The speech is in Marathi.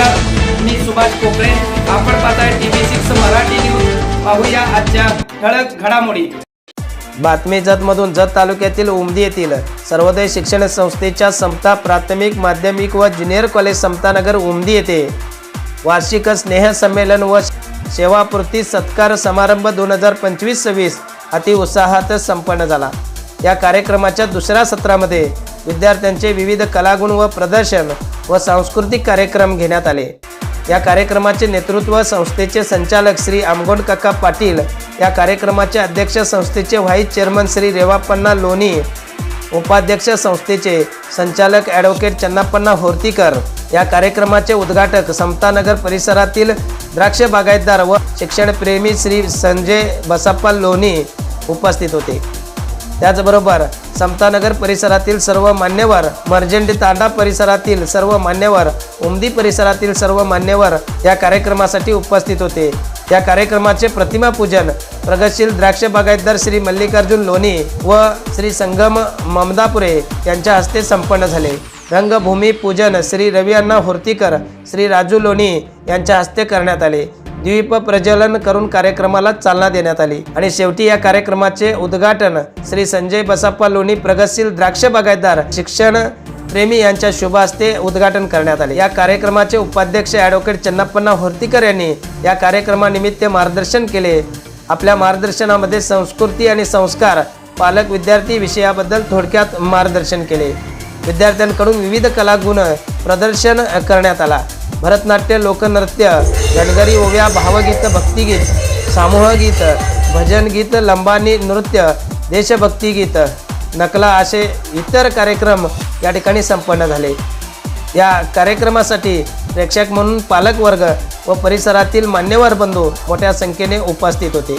नमस्कार मी सुभाष कोकळे आपण पाहताय टीव्ही सिक्स मराठी न्यूज. पाहूया आजच्या ठळक घडामोडी. बातमी जतमधून जत तालुक्यातील उमदी येथील सर्वोदय शिक्षण संस्थेच्या समता प्राथमिक माध्यमिक व ज्युनियर कॉलेज समतानगर उमदी येथे वार्षिक स्नेह संमेलन व सेवापूर्ती सत्कार समारंभ दोन हजार पंचवीस सव्वीस अति उत्साहात संपन्न झाला. या कार्यक्रमाच्या दुसऱ्या सत्रामध्ये विद्यार्थ्यांचे विविध कलागुण व प्रदर्शन व सांस्कृतिक कार्यक्रम घेण्यात आले. या कार्यक्रमाचे नेतृत्व संस्थेचे संचालक श्री आमगोंड काका पाटील या कार्यक्रमाचे अध्यक्ष संस्थेचे व्हाईस चेअरमन श्री रेवापन्ना लोणी उपाध्यक्ष संस्थेचे संचालक ॲडव्होकेट चन्नापन्ना होर्तीकर या कार्यक्रमाचे उद्घाटक समतानगर परिसरातील द्राक्ष बागायतदार व शिक्षणप्रेमी श्री संजय बसाप्पा लोणी उपस्थित होते. त्याचबरोबर समतानगर परिसरातील सर्व मान्यवर मर्जंडी तांडा परिसरातील सर्व मान्यवर उमदी परिसरातील सर्व मान्यवर या कार्यक्रमासाठी उपस्थित होते. या कार्यक्रमाचे प्रतिमा पूजन प्रगतशील द्राक्ष बागायतदार श्री मल्लिकार्जुन लोणी व श्री संगम ममदापुरे यांच्या हस्ते संपन्न झाले. रंगभूमी पूजन श्री रवी अण्णा होर्तीकर श्री राजू लोणी यांच्या हस्ते करण्यात आले. द्वीप प्रज्वलन करून कार्यक्रमाला चालना देण्यात आली. आणि शेवटी या कार्यक्रमाचे उद्घाटन श्री संजय बसाप्पा लोणी प्रगतशील द्राक्ष बागायतदार शिक्षण प्रेमी यांच्या शुभ हस्ते उद्घाटन करण्यात आले. या कार्यक्रमाचे उपाध्यक्ष ॲडव्होकेट चन्नाप्पन्ना होर्तीकर यांनी या कार्यक्रमानिमित्त मार्गदर्शन केले. आपल्या मार्गदर्शनामध्ये संस्कृती आणि संस्कार पालक विद्यार्थी विषयाबद्दल थोडक्यात मार्गदर्शन केले. विद्यार्थ्यांकडून विविध कलागुण प्रदर्शन करण्यात आला. भरतनाट्य लोकनृत्य गणगरी ओव्या भावगीत भक्तिगीत सामूहगीत भजनगीत लंबानी नृत्य देशभक्तीगीत नकला असे इतर कार्यक्रम या ठिकाणी संपन्न झाले. या कार्यक्रमासाठी प्रेक्षक म्हणून पालकवर्ग व परिसरातील मान्यवर बंधू मोठ्या संख्येने उपस्थित होते.